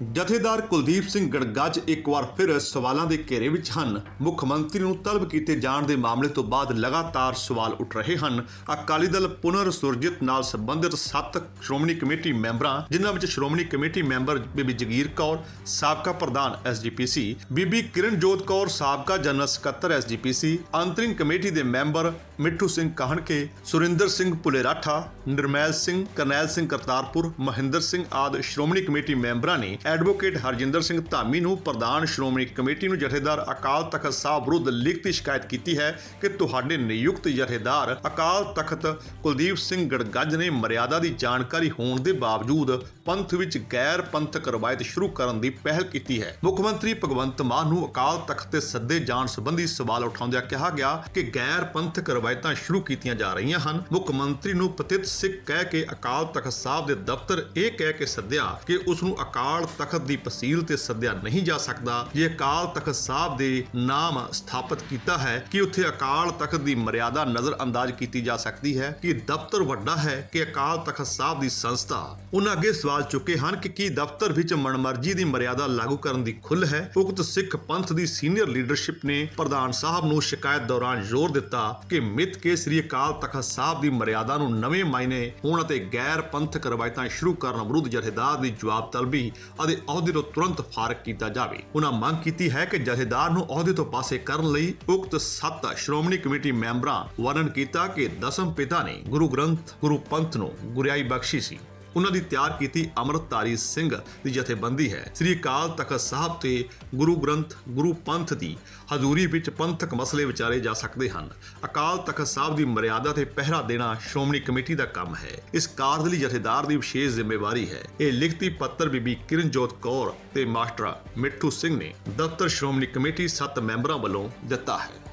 ਜਥੇਦਾਰ ਕੁਲਦੀਪ ਸਿੰਘ ਗੜਗੱਜ ਇੱਕ ਵਾਰ ਫਿਰ ਸਵਾਲਾਂ ਦੇ ਘੇਰੇ ਵਿੱਚ ਹਨ। ਮੁੱਖ ਮੰਤਰੀ ਨੂੰ ਤਲਬ ਕੀਤੇ ਜਾਣ ਦੇ ਮਾਮਲੇ ਤੋਂ ਬਾਅਦ ਲਗਾਤਾਰ ਸਵਾਲ ਉੱਠ ਰਹੇ ਹਨ। ਅਕਾਲੀ ਦਲ ਪੁਨਰ ਸੁਰਜੀਤ ਨਾਲ ਸੰਬੰਧਿਤ ਸੱਤ ਸ਼੍ਰੋਮਣੀ ਕਮੇਟੀ ਮੈਂਬਰਾਂ, ਜਿਨ੍ਹਾਂ ਵਿੱਚ ਸ਼੍ਰੋਮਣੀ ਕਮੇਟੀ ਮੈਂਬਰ ਬੀਬੀ ਜਗੀਰ ਕੌਰ, ਸਾਬਕਾ ਪ੍ਰਧਾਨ ਐਸਜੀਪੀਸੀ ਬੀਬੀ ਕਿਰਨਜੋਤ ਕੌਰ, ਸਾਬਕਾ ਜਨਰਲ ਸਕੱਤਰ ਐਸਜੀਪੀਸੀ ਅੰਤਰਿੰਗ ਕਮੇਟੀ ਦੇ ਮੈਂਬਰ ਮਿੱਠੂ ਸਿੰਘ ਕਾਹਣਕੇ, ਸੁਰਿੰਦਰ ਸਿੰਘ ਪੁਲੇਰਾਠਾ ਨਿਰਮੈਲ ਸਿੰਘ, ਕਰਨੈਲ ਸਿੰਘ ਕਰਤਾਰਪੁਰ, ਮਹਿੰਦਰ ਸਿੰਘ ਆਦਿ ਸ਼੍ਰੋਮਣੀ ਕਮੇਟੀ ਮੈਂਬਰਾਂ ਨੇ ਐਡਵੋਕੇਟ ਹਰਜਿੰਦਰ ਸਿੰਘ ਧਾਮੀ ਨੂੰ ਪ੍ਰਧਾਨ ਸ਼੍ਰੋਮਣੀ ਕਮੇਟੀ ਨੂੰ ਜਥੇਦਾਰ ਅਕਾਲ ਤਖਤ ਸਾਹਿਬ ਵਿਰੁੱਧ ਲਿਖਤੀ ਸ਼ਿਕਾਇਤ ਕੀਤੀ ਹੈ ਕਿ ਤੁਹਾਡੇ ਨਿਯੁਕਤ ਜਥੇਦਾਰ ਅਕਾਲ ਤਖਤ ਕੁਲਦੀਪ ਸਿੰਘ ਗੜਗੱਜ ਨੇ ਮਰਿਆਦਾ ਦੀ ਜਾਣਕਾਰੀ ਹੋਣ ਦੇ ਬਾਵਜੂਦ ਪੰਥ ਵਿੱਚ ਗੈਰ ਪੰਥਕ ਰਵਾਇਤ ਸ਼ੁਰੂ ਕਰਨ ਦੀ ਪਹਿਲ ਕੀਤੀ ਹੈ। ਮੁੱਖ ਮੰਤਰੀ ਭਗਵੰਤ ਮਾਨ ਨੂੰ ਅਕਾਲ ਤਖਤ ਤੇ ਸੱਦੇ ਜਾਣ ਸੰਬੰਧੀ ਸਵਾਲ ਉਠਾਉਂਦਿਆਂ ਕਿਹਾ ਗਿਆ ਕਿ ਗੈਰ ਪੰਥਕ ਰਵਾਇਤਾਂ ਸ਼ੁਰੂ ਕੀਤੀਆਂ ਜਾ ਰਹੀਆਂ ਹਨ। ਮੁੱਖ ਮੰਤਰੀ ਨੂੰ ਪਤਿਤ ਸਿੱਖ ਕਹਿ ਕੇ ਅਕਾਲ ਤਖਤ ਸਾਹਿਬ ਦੇ ਦਫ਼ਤਰ ਇਹ ਕਹਿ ਕੇ ਸੱਦਿਆ ਕਿ ਉਸ ਨੂੰ ਅਕਾਲ ਤਖਤ ਦੀ ਪਸੀਲ ਤੇ ਸੱਦਿਆ ਨਹੀਂ ਜਾ ਸਕਦਾ। ਜੇ ਅਕਾਲ ਤਖਤ ਸਾਹਿਬ ਦੇ ਨਾਮ ਸਥਾਪਿਤ ਕੀਤਾ ਹੈ, ਕਿ ਉੱਥੇ ਅਕਾਲ ਤਖਤ ਦੀ ਮਰਿਆਦਾ ਨਜ਼ਰ ਅੰਦਾਜ਼ ਕੀਤੀ ਜਾ ਸਕਦੀ ਹੈ? ਕਿ ਦਫ਼ਤਰ ਵੱਡਾ ਹੈ ਕਿ ਅਕਾਲ ਤਖਤ ਸਾਹਿਬ ਦੀ ਸੰਸਥਾ? ਉਹਨਾਂ ਅੱਗੇ ਸਵਾਲ ਚੁੱਕੇ ਹਨ ਕਿ ਕੀ ਦਫ਼ਤਰ ਵਿੱਚ ਮਨਮਰਜ਼ੀ ਦੀ ਮਰਿਆਦਾ ਲਾਗੂ ਕਰਨ ਦੀ ਖੁੱਲ੍ਹ ਹੈ? ਉਕਤ ਸਿੱਖ ਪੰਥ ਦੀ ਸੀਨੀਅਰ ਲੀਡਰਸ਼ਿਪ ਨੇ ਪ੍ਰਧਾਨ ਸਾਹਿਬ ਨੂੰ ਸ਼ਿਕਾਇਤ ਦੌਰਾਨ ਜ਼ੋਰ ਦਿੱਤਾ ਕਿ ਮਿੱਥ ਕੇ ਸ੍ਰੀ ਅਕਾਲ ਤਖਤ ਸਾਹਿਬ ਦੀ ਮਰਿਆਦਾ ਨੂੰ ਨਵੇਂ ਮਾਇਨੇ ਹੋਣ ਅਤੇ ਗੈਰ ਪੰਥਕ ਰਵਾਇਤਾਂ ਸ਼ੁਰੂ ਕਰਨ ਵਿਰੁੱਧ ਜਥੇਦਾਰ ਦੀ ਜਵਾਬ ਤਲਬੀ ਅਤੇ ਅਹੁਦੇ ਤੋਂ ਤੁਰੰਤ ਫਾਰਗ ਕੀਤਾ ਜਾਵੇ। ਉਹਨਾਂ ਮੰਗ ਕੀਤੀ ਹੈ ਕਿ ਜਥੇਦਾਰ ਨੂੰ ਅਹੁਦੇ ਤੋਂ ਪਾਸੇ ਕਰਨ ਲਈ ਉਕਤ ਸੱਤ ਸ਼੍ਰੋਮਣੀ ਕਮੇਟੀ ਮੈਂਬਰਾਂ ਵਰਣਨ ਕੀਤਾ ਕਿ ਦਸਮ ਪਿਤਾ ਨੇ ਗੁਰੂ ਗ੍ਰੰਥ, ਗੁਰੂ ਪੰਥ ਨੂੰ ਗੁਰਿਆਈ ਬਖਸ਼ੀ ਸੀ। ਉਹਨਾਂ ਦੀ ਤਿਆਰ ਕੀਤੀ ਅੰਮ੍ਰਿਤਧਾਰੀ ਸਿੰਘ ਦੀ ਜਥੇਬੰਦੀ ਹੈ। ਸ੍ਰੀ ਅਕਾਲ ਤਖਤ ਸਾਹਿਬ ਤੇ ਗੁਰੂ ਗ੍ਰੰਥ, ਗੁਰੂ ਪੰਥ ਦੀ ਹਜ਼ੂਰੀ ਵਿੱਚ ਪੰਥਕ ਮਸਲੇ ਵਿਚਾਰੇ ਜਾ ਸਕਦੇ ਹਨ। ਅਕਾਲ ਤਖਤ ਸਾਹਿਬ ਦੀ ਮਰਿਆਦਾ ਤੇ ਪਹਿਰਾ ਦੇਣਾ ਸ਼੍ਰੋਮਣੀ ਕਮੇਟੀ ਦਾ ਕੰਮ ਹੈ। ਇਸ ਕਾਰਜ ਲਈ ਜਥੇਦਾਰ ਦੀ ਵਿਸ਼ੇਸ਼ ਜ਼ਿੰਮੇਵਾਰੀ ਹੈ। ਇਹ ਲਿਖਤੀ ਪੱਤਰ ਬੀਬੀ ਕਿਰਨਜੋਤ ਕੌਰ ਤੇ ਮਾਸਟਰ ਮਿੱਠੂ ਸਿੰਘ ਨੇ ਦਫ਼ਤਰ ਸ਼੍ਰੋਮਣੀ ਕਮੇਟੀ ਸੱਤ ਮੈਂਬਰਾਂ ਵੱਲੋਂ ਦਿੱਤਾ ਹੈ।